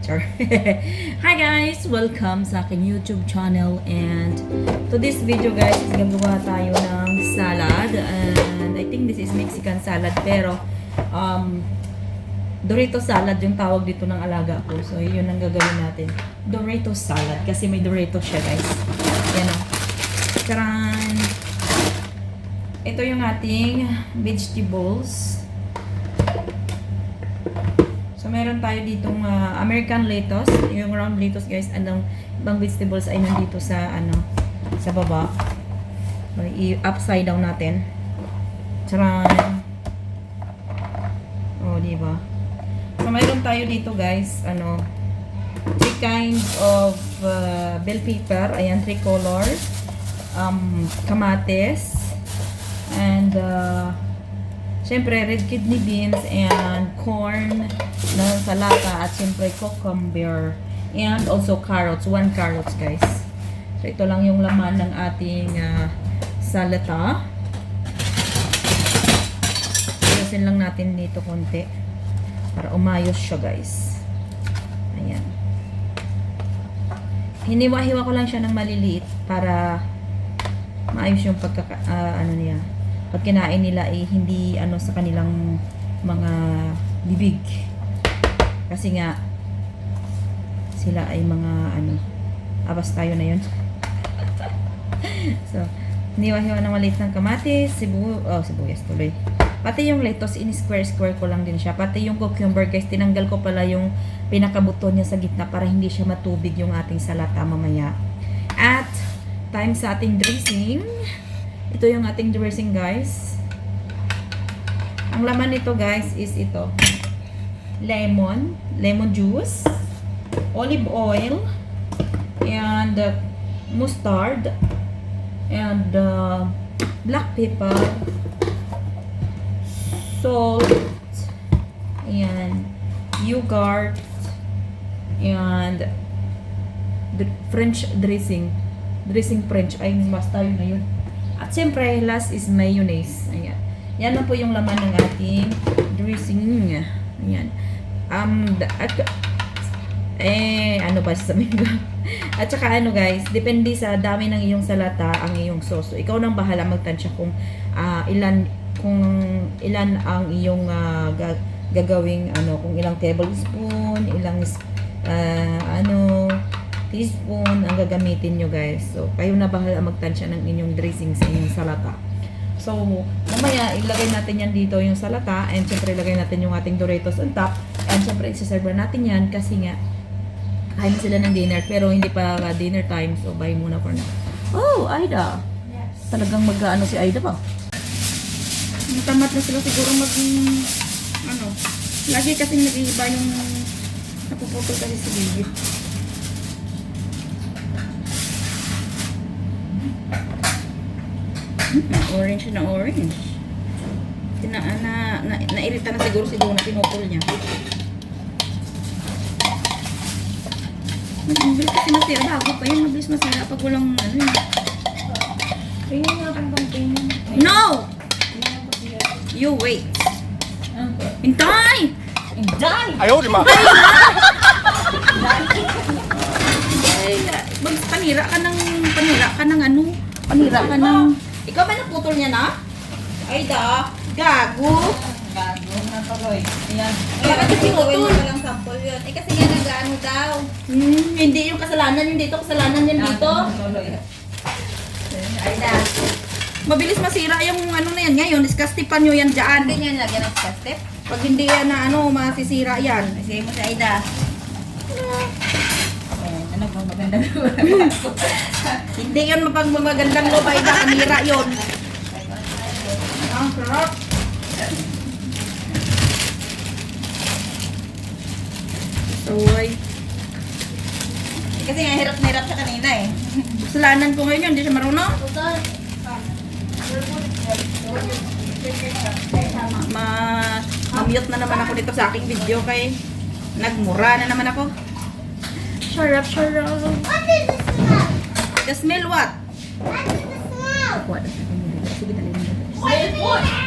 Char. Hi guys! Welcome sa aking YouTube channel and to this video guys is tayo ng salad and I think this is Mexican salad pero um, Dorito salad yung tawag dito ng alaga ko. So yun ang gagawin natin. Dorito salad kasi may Dorito siya guys. Yan o. Charan! Ito yung ating vegetables. So, meron tayo ditong ah, American lettuce. Yung round lettuce, guys. Anong ibang vegetables ay nandito sa, ano, sa baba. I-upside down natin. Charan! Oh, di ba? So, meron tayo dito, guys. Ano, three kinds of uh, bell pepper. Ayan, three colors. Um, kamates. And, uh, Siyempre, red kidney beans and corn na salata at siyempre cucumber and also carrots. One carrots, guys. So, ito lang yung laman ng ating uh, salata. Ayusin lang natin dito konti para umayos siya, guys. Ayan. Hiniwa-hiwa ko lang siya ng maliliit para maayos yung pagkaka... ah, ano niya pag kinain nila eh hindi ano sa kanilang mga bibig. Kasi nga sila ay mga ano abas tayo na yun. so, niwa-hiwa ng maliit ng kamatis, sibu, oh, sibuyas tuloy. Pati yung lettuce, in-square-square ko lang din siya. Pati yung cucumber, guys, tinanggal ko pala yung pinakabuto niya sa gitna para hindi siya matubig yung ating salata mamaya. At, time sa ating dressing. Ito yung ating dressing, guys. Ang laman nito, guys, is ito. Lemon, lemon juice, olive oil, and uh, mustard, and uh, black pepper, salt, and yogurt, and the French dressing. Dressing French. Ay, mas tayo na yun. At siyempre, last is mayonnaise. Ayan. Yan na po yung laman ng ating dressing. Ayan. Um, at, eh, ano ba sasabihin ko? At saka ano guys, depende sa dami ng iyong salata ang iyong sauce. So, ikaw nang bahala magtansya kung ah, ilan kung ilan ang iyong ga- gagawing ano, kung ilang tablespoon, ilang ah, ano, teaspoon ang gagamitin nyo guys. So, kayo na bahala magtansya ng inyong dressing sa inyong salata. So, mamaya ilagay natin yan dito yung salata and syempre ilagay natin yung ating Doritos on top and syempre isa-serve natin yan kasi nga kain sila ng dinner pero hindi pa dinner time so bye muna for now. Oh, Aida. Talagang mag-ano si Aida pa. Natamad na sila siguro mag ano. Lagi kasi nag-iiba yung napuputol kasi si Na-orange na orange. Na, na, na, nairita na siguro si Jonah, pinupol niya. Mabilis kasi masira. Bago pa yun, mabilis masira pag walang ano yun. Tingnan nga pang. No! You wait. Hintay! Hintay! Ayaw, di ma! Panira ka ng, panira ka ng ano, panira ka ng ikaw ba naputol niya na? Ay da, gago. Gago na tuloy. Ayan. Kaya kasi pinutol. walang sample yun. Eh kasi yan nag-ano daw. Hmm, hindi yung kasalanan yun dito, kasalanan yan dito. Tuloy. Ay na. Mabilis masira yung ano na yan ngayon, iskastipan nyo yan dyan. Hindi niya nilagyan ng step. Pag hindi yan na ano, masisira yan. Kasi mo si Aida. Ayan, ano bang maganda Hindi yan mapag magandang lobay na kanira yun. Ang sarap. So, ay, Eh, Kasi nga hirap na hirap siya kanina eh. kasalanan ko ngayon yun, hindi siya marunong. Ma, ma-mute na naman ako dito sa aking video kay nagmura na naman ako. Sharap, sharap. The smell what? What? Sige, dali mo. Latex.